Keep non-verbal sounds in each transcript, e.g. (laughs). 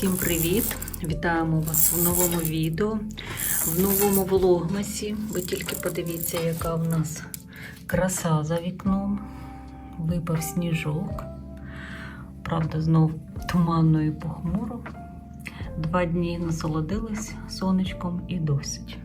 Всім привіт! Вітаємо вас в новому відео, в новому влогмасі. Ви тільки подивіться, яка в нас краса за вікном. Випав сніжок. Правда, знов туманно і похмуро. Два дні насолодились сонечком і досить.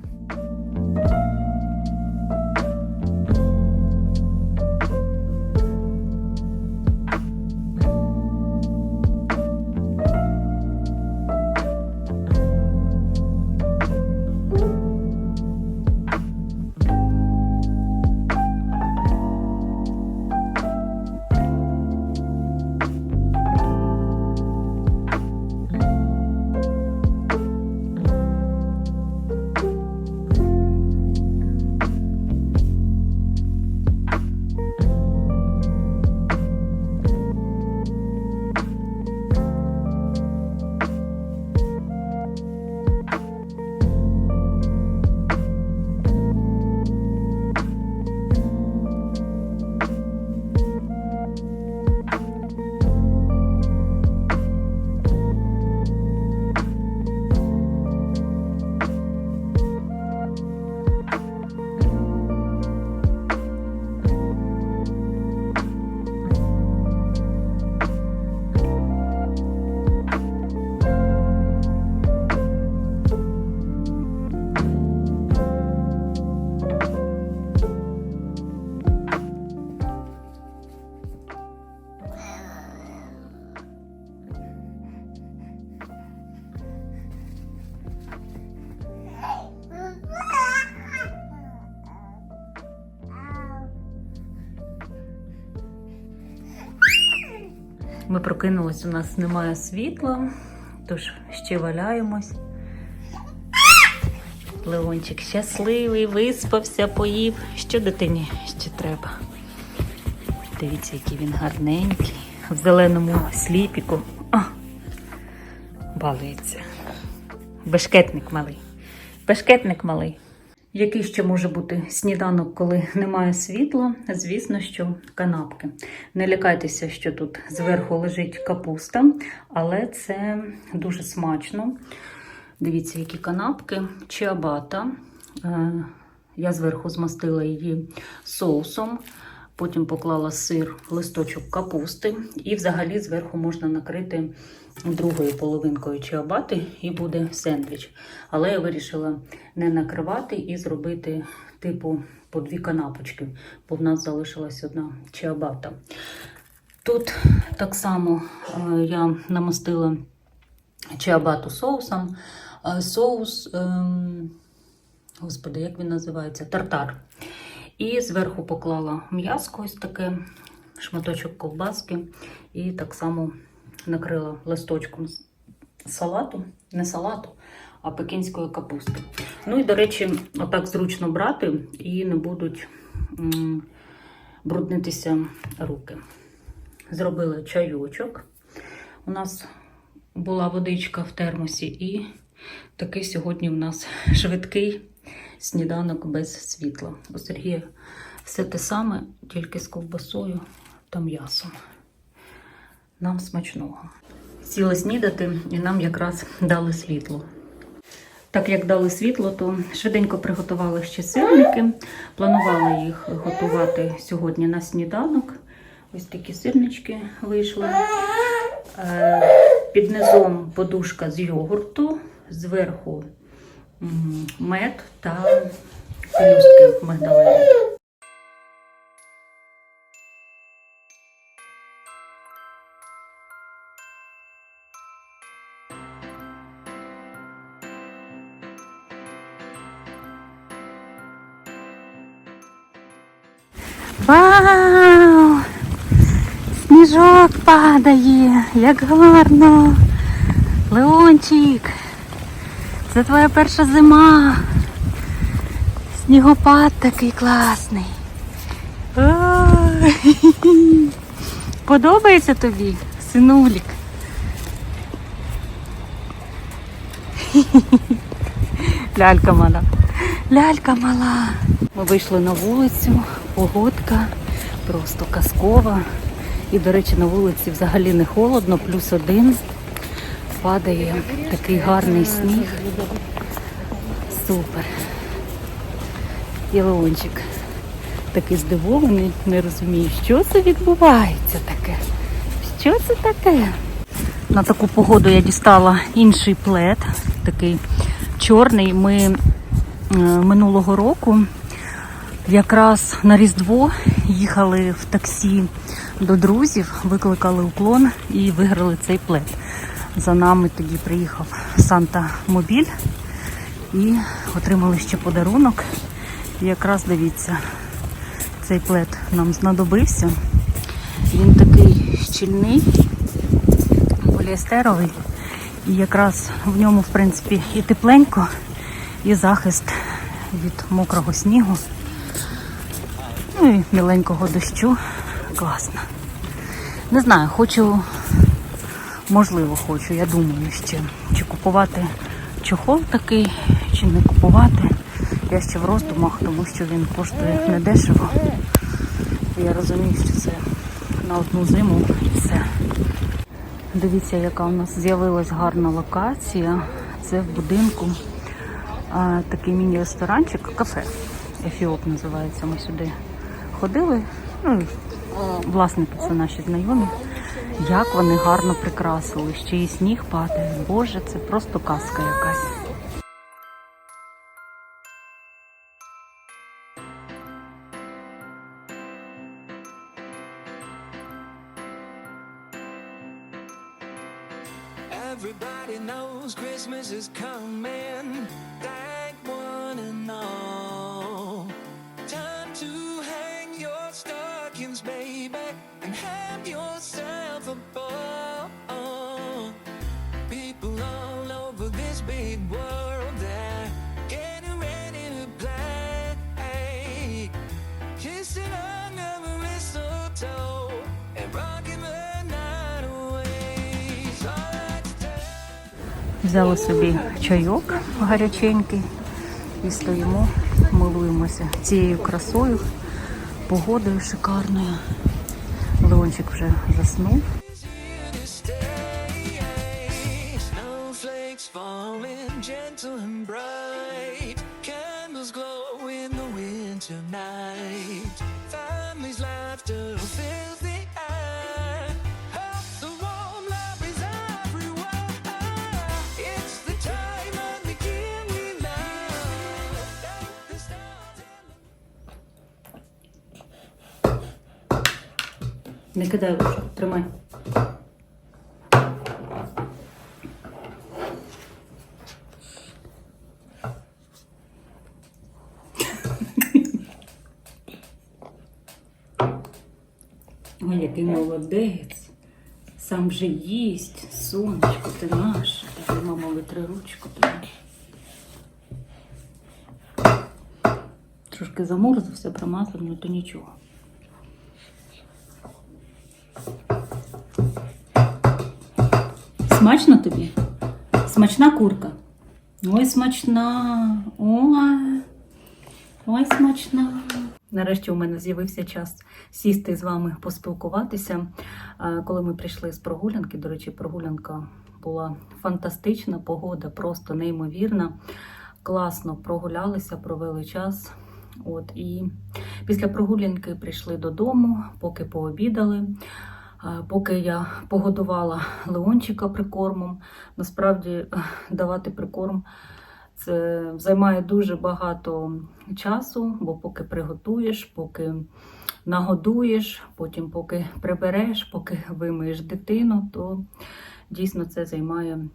Ми прокинулись, у нас немає світла, тож ще валяємось. Леончик щасливий, виспався, поїв. Що дитині ще треба? Дивіться, який він гарненький, в зеленому сліпіку. А, балується. Бешкетник малий. Бешкетник малий. Який ще може бути сніданок, коли немає світла? Звісно, що канапки. Не лякайтеся, що тут зверху лежить капуста, але це дуже смачно. Дивіться, які канапки, чиабата. Е, Я зверху змастила її соусом, потім поклала сир, листочок капусти, і взагалі зверху можна накрити другою половинкою чиабати і буде сендвіч. Але я вирішила не накривати і зробити типу по дві канапочки, бо в нас залишилась одна чиабата. Тут так само е, я намастила чиабату соусом. Е, Соус, ем, господи, як він називається? Тартар. І зверху поклала м'яско, ось таке, шматочок ковбаски, і так само накрила листочком салату, не салату, а пекінської капусти. Ну і, до речі, отак зручно брати і не будуть бруднитися руки. Зробила чайочок. У нас була водичка в термосі, і такий сьогодні в нас (laughs) швидкий сніданок без світла. У Сергія все те саме, тільки з ковбасою та м'ясом. Нам смачного. Сіли снідати, і нам якраз дали світло. Так як дали світло, то швиденько приготували ще сирники. Планувала їх готувати сьогодні на сніданок. Ось такі сирнички вийшли. Е, Під низом подушка з йогурту, зверху мед та пелюстки мигдалеві. Вау! Сніжок падає, як гарно. Леончик, це твоя перша зима. Снігопад такий класний. Подобається тобі, синулік? Лялька мала. Лялька мала. Ми вийшли на вулицю, погодка просто казкова. І, до речі, на вулиці взагалі не холодно, плюс один. Падає такий гарний сніг. Супер. І Леончик такий здивований, не розуміє, що це відбувається таке. Що це таке? На таку погоду я дістала інший плед, такий чорний. Ми е, минулого року якраз на Різдво їхали в таксі до друзів, викликали уклон і виграли цей плед. За нами тоді приїхав Санта Мобіль і отримали ще подарунок. І якраз дивіться, цей плед нам знадобився. Він такий щільний, поліестеровий. І якраз в ньому, в принципі, і тепленько, і захист від мокрого снігу. Ну і міленького дощу. Класно. Не знаю, хочу, можливо, хочу, я думаю ще, чи купувати чохол такий, чи не купувати. Я ще в роздумах, тому що він коштує недешево. Я розумію, що це на одну зиму і все. Дивіться, яка у нас з'явилась гарна локація. Це в будинку а, такий міні-ресторанчик, кафе. Ефіоп називається. Ми сюди ходили. Ну, власники це наші знайомі. Як вони гарно прикрасили. Ще і сніг падає. Боже, це просто казка якась. Everybody knows Christmas is coming. Baby, and have yourself a ball. People all over this big world, they're getting ready to play. Kissing under the mistletoe and rocking the night away. So let's Взяли собі чайок гаряченький і стоїмо, милуємося цією красою, погодою шикарною. Леончик вже заснув. Не кидай ложку, тримай. Ой, який молодець. Сам же їсть. Сонечко, ти наш. Тобі мама витри ручку тобі. Трошки заморзався, промазав, ну то нічого. Смачно тобі? Смачна курка. Ой, смачна. Ой, ой, смачна. Нарешті у мене з'явився час сісти з вами поспілкуватися. Коли ми прийшли з прогулянки, до речі, прогулянка була фантастична, погода просто неймовірна. Класно прогулялися, провели час. От і після прогулянки прийшли додому, поки пообідали. А, Поки я погодувала Леончика прикормом, насправді е, давати прикорм це займає дуже багато часу, бо поки приготуєш, поки нагодуєш, потім поки прибереш, поки вимиєш дитину, то дійсно це займає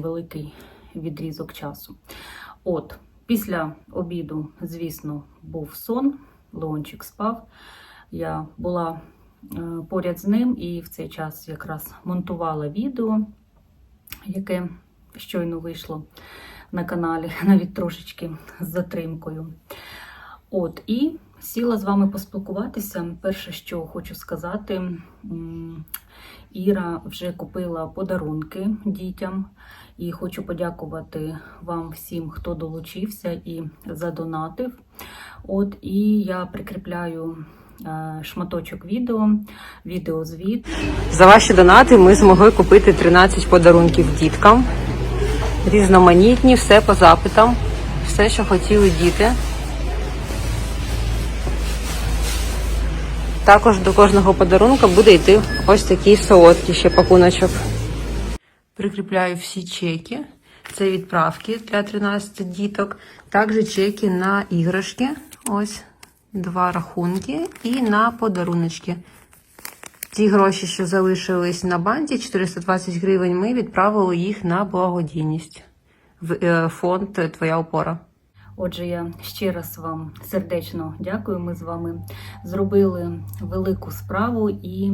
великий відрізок часу. От, після обіду, звісно, був сон, Леончик спав. Я була е, поряд з ним і в цей час якраз монтувала відео, яке щойно вийшло на каналі, (laughs) навіть трошечки з затримкою. От, і сіла з вами поспілкуватися. Перше, що хочу сказати, Іра вже купила подарунки дітям, і хочу подякувати вам всім, хто долучився і задонатив. От, і я прикріпляю е, шматочок відео, відеозвіт. За ваші донати ми змогли купити 13 подарунків діткам. Різноманітні, все по запитам, все, що хотіли діти. Також до кожного подарунка буде йти ось такий солодкий ще пакуночок. Прикріпляю всі чеки. Це відправки для 13 діток. Також чеки на іграшки. Ось два рахунки і на подаруночки. Ті гроші, що залишились на банді, 420 гривень, ми відправили їх на благодійність в е, фонд Твоя опора. Отже, я ще раз вам сердечно дякую. Ми з вами зробили велику справу і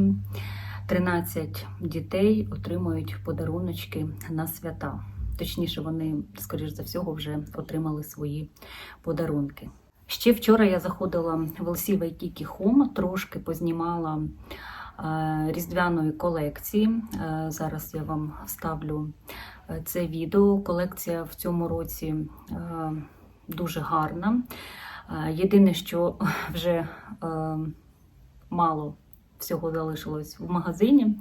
13 дітей отримують подаруночки на свята. Точніше, вони, скоріш за всього, вже отримали свої подарунки. Ще вчора я заходила в LC Waikiki Home, трошки познімала е, різдвяної колекції. Е, Зараз я вам вставлю е, це відео. Колекція в цьому році дуже гарна. Єдине, що вже мало всього залишилось в магазині.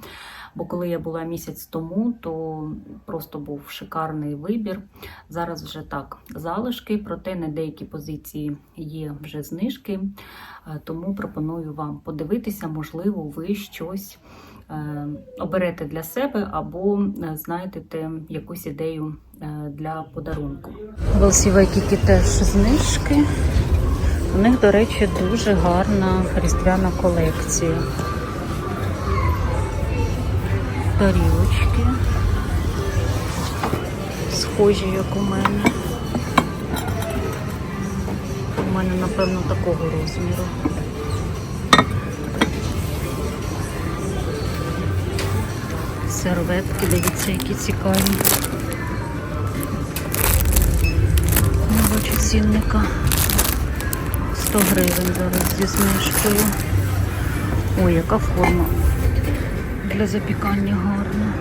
Бо коли я була місяць тому, то просто був шикарний вибір. Зараз вже так залишки, проте на деякі позиції є вже знижки. Е, Тому пропоную вам подивитися, можливо, ви щось е, оберете для себе або е, знайдете якусь ідею для подарунку. Велсівайкіки теж знижки. У них, до речі, дуже гарна різдвяна колекція. Тарілочки. Схожі, як у мене. У мене, напевно, такого розміру. Серветки, дивіться, які цікаві. Не бачу цінника. 100 гривень зараз зі знижкою. Ой, яка форма. Для запікання гарна.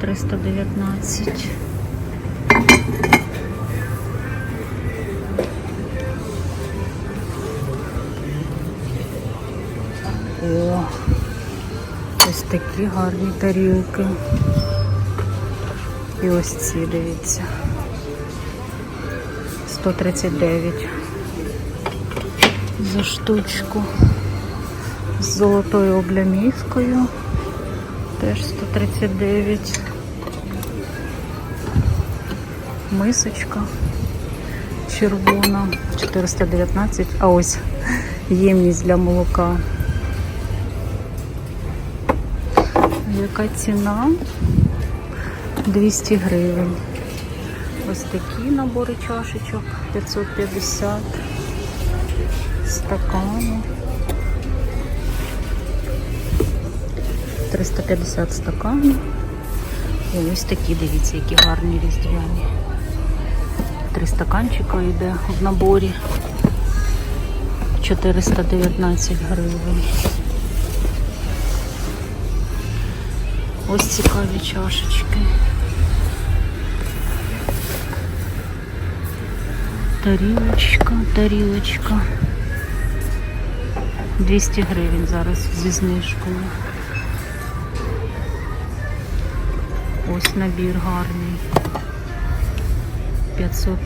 319. О, ось такі гарні тарілки. І ось ці, дивіться. 139 за штучку. З золотою облямівкою. Теж 139. Мисочка червона 419, а ось ємність для молока. Яка ціна? 200 гривень. Ось такі набори чашечок 550. Стакани. 350 стаканів. І ось такі, дивіться, які гарні різдвяні. Три стаканчика йде в наборі. 419 гривень. Ось цікаві чашечки. Тарілочка, тарілочка. 200 гривень зараз зі знижкою. Ось набір гарний. 500.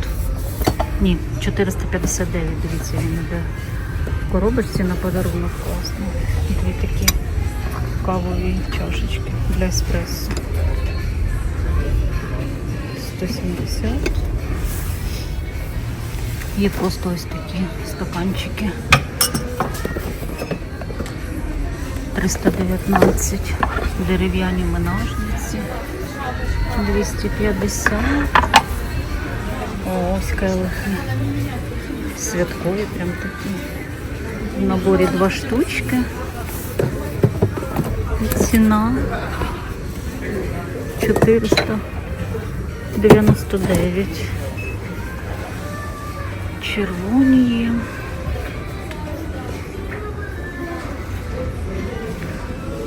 Ні, 459, дивіться, він іде в коробочці на подарунок класно. Дві такі кавові чашечки для еспресо. 170. Є просто ось такі стаканчики. 319 дерев'яні менажниці. 250. О, ось келихи. Прям такі. В наборі два штучки. Ціна 499. Червоні.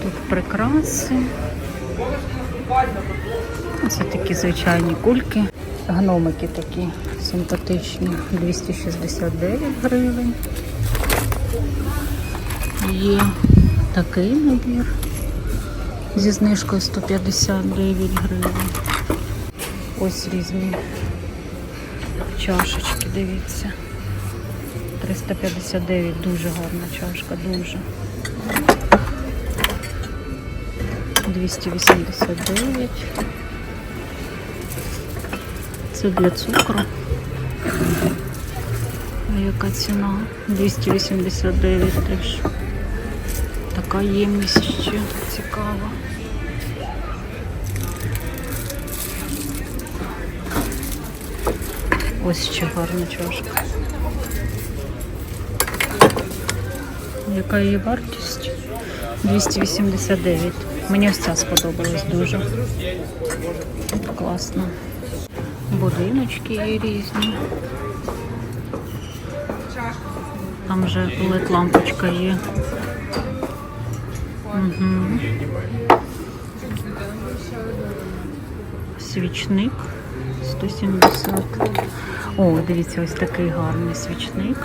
Тут прикраси. Це такі звичайні кульки. Гномики такі симпатичні. 269 гривень. Є такий набір зі знижкою 159 гривень. Ось різні чашечки, дивіться. 359, дуже гарна чашка, дуже. 289. Це для цукру. А яка ціна? 289 теж. Така ємність ще цікава. Ось ще гарна чашка. Яка її вартість? 289. Мені ось ця сподобалась дуже. Класно. Будиночки є різні. Там вже led лампочка є. Угу. Свічник 170. О, дивіться, ось такий гарний свічник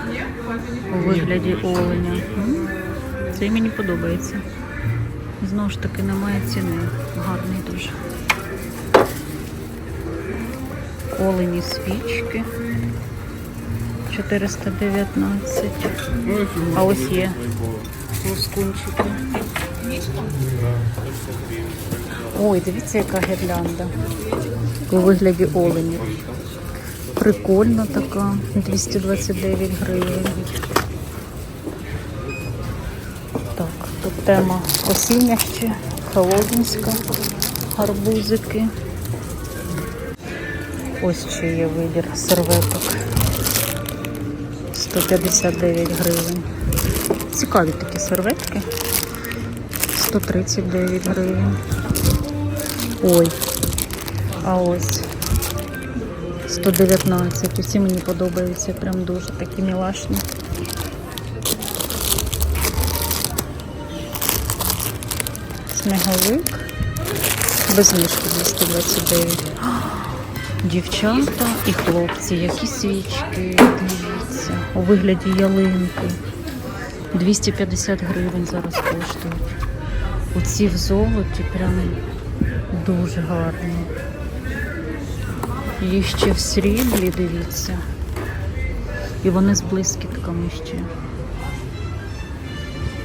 у вигляді оленя. М, Цей мені подобається. Знову ж таки, немає ціни. Гарний дуже. Олені свічки. 419. А ось є лускунчики. Ой, дивіться, яка гірлянда. У вигляді оленів. Прикольна така, 229 гривень. Тема осіння ще, холодинська, гарбузики. Ось ще є вибір серветок. 159 гривень. Цікаві такі серветки. 139 гривень. Ой. А ось 119. Усі мені подобаються. Прям дуже такі мілашні. Снеговик. Без знижки 229. Дівчата і хлопці, які свічки, дивіться, у вигляді ялинки. 250 гривень зараз коштують. Оці в золоті прям дуже гарні. Є ще в сріблі, дивіться. І вони з блискітками ще.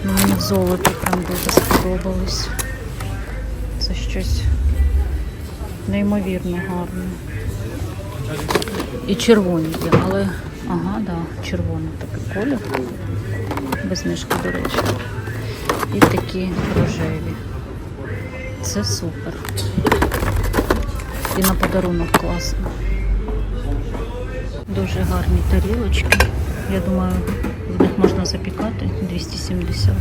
Мені в золоті прям дуже сподобалось. Це щось неймовірно гарне. І червоні є, але ага, да, червоний такий колір. Без знижки, до речі. І такі рожеві. Це супер. І на подарунок класно. Дуже гарні тарілочки. Я думаю, в них можна запікати 270.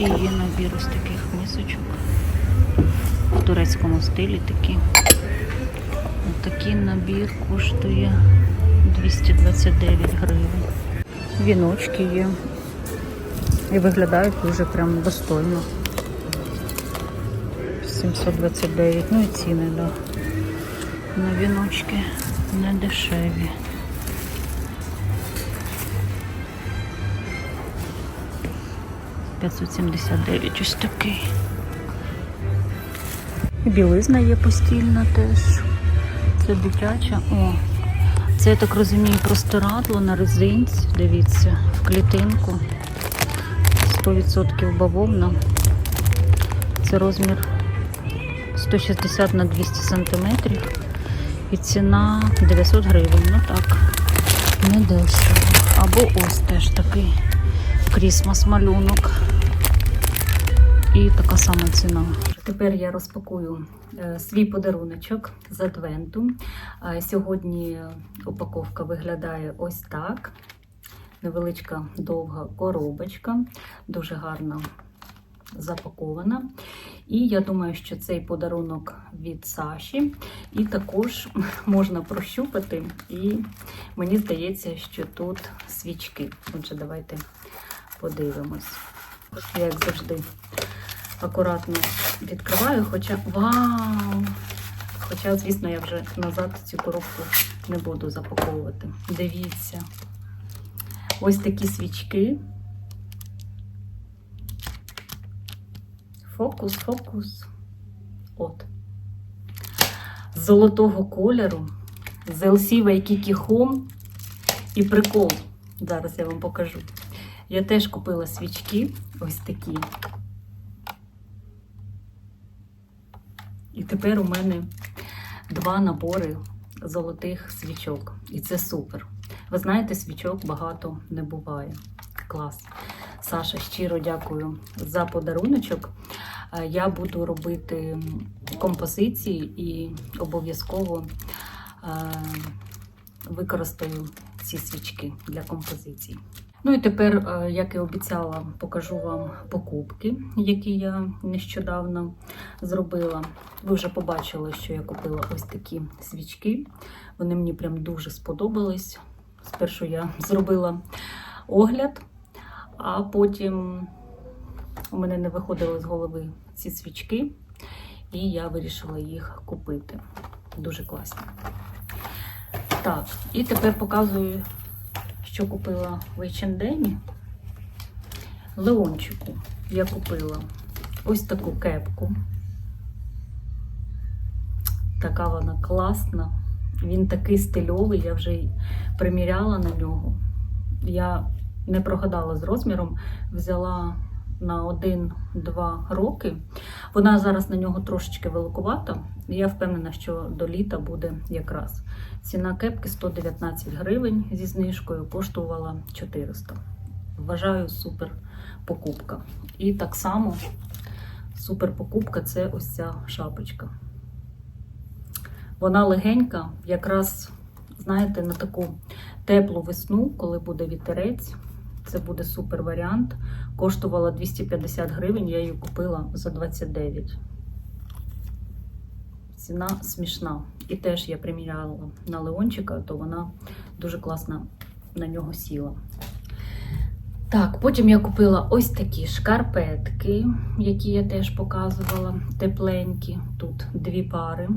І є набір ось таких мисочок. В турецькому стилі такі. Такий набір коштує 229 гривень. Віночки є. І виглядають дуже прям достойно. 729. Ну і ціни, да. На віночки не дешеві. П'ятсот сімдесят дев'ять ось такий. І білизна є постільна теж. Це дитяча. О, це я так розумію, простирадло на резинці. Дивіться, в клітинку. 100% бавовна. Це розмір 160 на 200 сантиметрів. І ціна 900 гривень. Ну так, не дешево. Або ось теж такий крісмас малюнок. І така сама ціна. Тепер я розпакую е, свій подаруночок з адвенту. Сьогодні упаковка виглядає ось так. Невеличка довга коробочка, дуже гарно запакована. І я думаю, що цей подарунок від Саші. І також (laughs) можна прощупати. І мені здається, що тут свічки. Отже, давайте подивимось. Як завжди, акуратно відкриваю, хоча вау! Хоча, звісно, я вже назад цю коробку не буду запаковувати. Дивіться. Ось такі свічки. Фокус, фокус. От. З золотого кольору, з LC Waikiki і прикол. Зараз я вам покажу. Я теж купила свічки ось такі. І тепер у мене два набори золотих свічок. І це супер. Ви знаєте, свічок багато не буває. Клас. Саша, щиро дякую за подаруночок. Е, Я буду робити композиції і обов'язково е, використаю ці свічки для композицій. Ну і тепер, е, як і обіцяла, покажу вам покупки, які я нещодавно зробила. Ви вже побачили, що я купила ось такі свічки. Вони мені прям дуже сподобались. Спершу я (laughs) зробила огляд, а потім у мене не виходили з голови ці свічки, і я вирішила їх купити. Дуже класні. Так, і тепер показую, що купила в H&M. Леончику я купила ось таку кепку. Така вона класна. Він такий стильовий, я вже приміряла на нього. Я не прогадала з розміром, взяла на 1-2 роки. Вона зараз на нього трошечки великувата. і Я впевнена, що до літа буде якраз. Ціна кепки 119 гривень зі знижкою, коштувала 400. Вважаю супер покупка. І так само супер покупка це ось ця шапочка. Вона легенька, якраз, знаєте, на таку теплу весну, коли буде вітерець. Це буде супер варіант. Коштувала 250 гривень, я її купила за 29. Ціна смішна. І теж я приміряла на Леончика, то вона дуже класно на нього сіла. Так, потім я купила ось такі шкарпетки, які я теж показувала, тепленькі. Тут дві пари.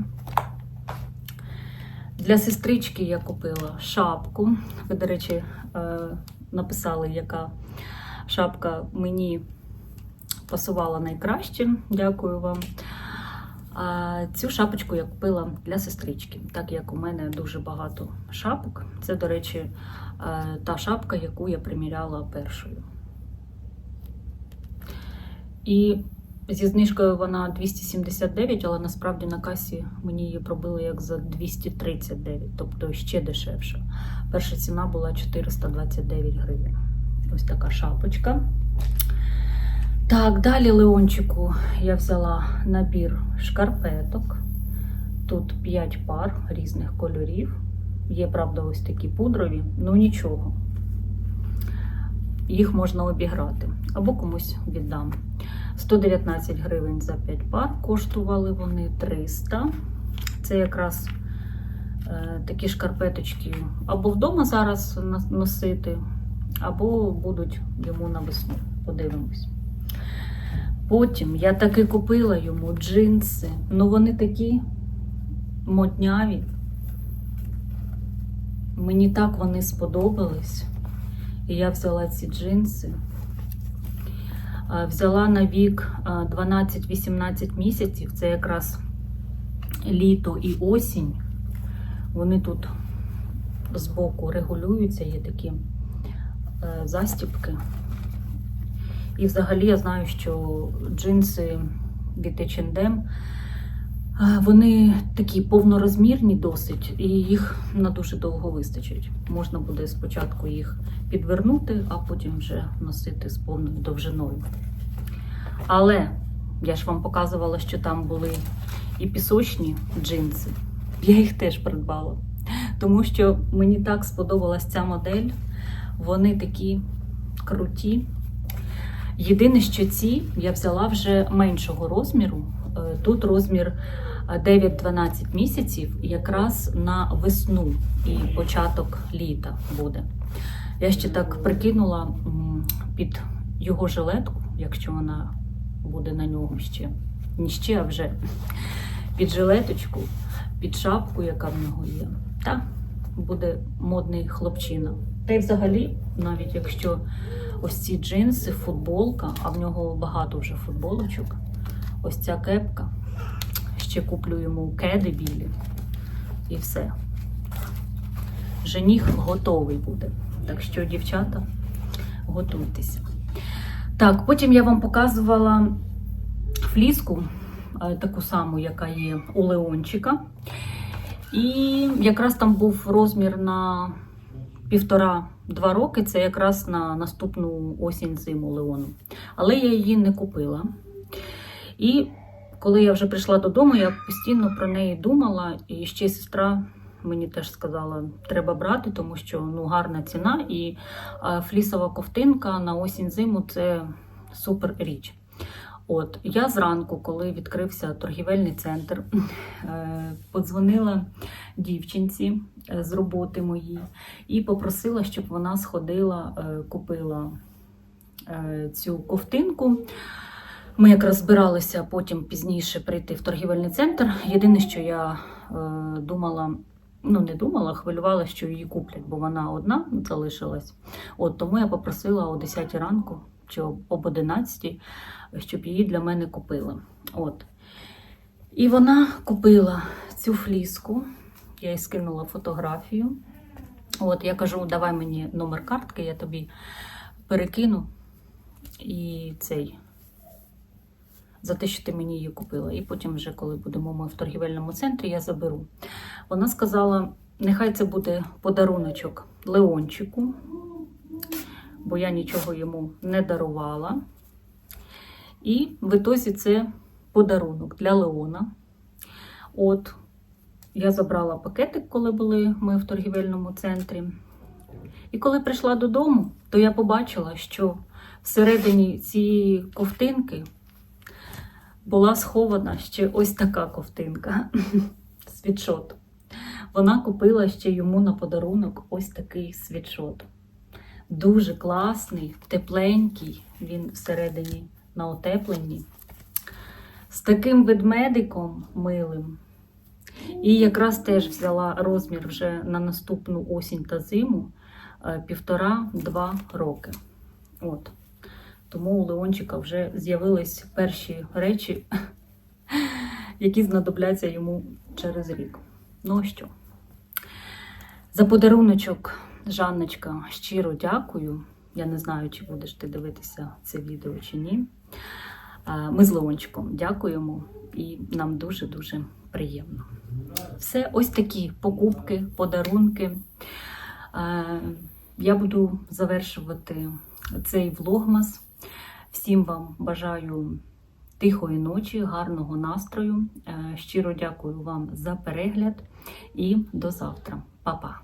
Для сестрички я купила шапку. Ви, до речі, е, написали, яка шапка мені пасувала найкраще. Дякую вам. А цю шапочку я купила для сестрички, так як у мене дуже багато шапок. Це, до речі, е, та шапка, яку я приміряла першою. І зі знижкою вона 279, але насправді на касі мені її пробили як за 239, тобто ще дешевше. Перша ціна була 429 гривень. Ось така шапочка. Так, далі Леончику я взяла набір шкарпеток. Тут 5 пар різних кольорів. Є, правда, ось такі пудрові, ну нічого. Їх можна обіграти або комусь віддам. 119 гривень за 5 пар коштували вони 300. Це якраз е, такі шкарпеточки або вдома зараз носити, або будуть йому на весну. Подивимось. Потім я таки купила йому джинси. Ну вони такі модняві. Мені так вони сподобались. І я взяла ці джинси. Взяла на вік 12-18 місяців. Це якраз літо і осінь. Вони тут збоку регулюються, є такі е, застіпки. І взагалі я знаю, що джинси від H&M, вони такі повнорозмірні досить, і їх на дуже довго вистачить. Можна буде спочатку їх підвернути, а потім вже носити з повною довжиною. Але я ж вам показувала, що там були і пісочні джинси. Я їх теж придбала. Тому що мені так сподобалась ця модель. Вони такі круті. Єдине, що ці я взяла вже меншого розміру. Е, Тут розмір е, 9-12 місяців, якраз на весну і початок літа буде. Я ще так прикинула під його жилетку, якщо вона буде на ньому ще. Не ще, а вже під жилеточку, під шапку, яка в нього є. Та буде модний хлопчина. Та й взагалі, навіть якщо ось ці джинси, футболка, а в нього багато вже футболочок, ось ця кепка. Ще куплю йому кеди білі. І все. Жених готовий буде. Так що, дівчата, готуйтеся. Так, потім я вам показувала фліску, е, таку саму, яка є у Леончика. І якраз там був розмір на півтора-два роки. Це якраз на наступну осінь зиму Леону. Але я її не купила. І коли я вже прийшла додому, я постійно про неї думала, і ще сестра мені теж сказала, треба брати, тому що ну, гарна ціна, і флісова ковтинка на осінь зиму це супер річ. От я зранку, коли відкрився торгівельний центр, е, подзвонила дівчинці е, з роботи моїй і попросила, щоб вона сходила, е, купила цю ковтинку. Ми якраз збиралися потім пізніше прийти в торгівельний центр. Єдине, що я думала, ну не думала, хвилювала, що її куплять, бо вона одна залишилась. От тому я попросила о 10 ранку чи об 11, щоб її для мене купили. От. І вона купила цю фліску. Я їй скинула фотографію. От я кажу, давай мені номер картки, я тобі перекину. І цей за те, що ти мені її купила. І потім, вже, коли будемо ми в торгівельному центрі, я заберу. Вона сказала: нехай це буде подаруночок Леончику, бо я нічого йому не дарувала. І в ітозі це подарунок для Леона. От, я забрала пакетик, коли були ми в торгівельному центрі. І коли прийшла додому, то я побачила, що всередині цієї ковтинки була схована ще ось така ковтинка (laughs) світшот. Вона купила ще йому на подарунок ось такий світшот. Дуже класний, тепленький, він всередині на утепленні. З таким ведмедиком милим. І якраз теж взяла розмір вже на наступну осінь та зиму е, півтора-два роки. От. Тому у Леончика вже з'явились перші речі, (laughs) які знадобляться йому через рік. Ну що? За подаруночок, Жанночка, щиро дякую. Я не знаю, чи будеш ти дивитися це відео чи ні. Е, Ми з Леончиком дякуємо і нам дуже-дуже приємно. Все ось такі покупки, подарунки. Е, Я буду завершувати цей влогмас. Всім вам бажаю тихої ночі, гарного настрою. Е, Щиро дякую вам за перегляд і до завтра. Па-па!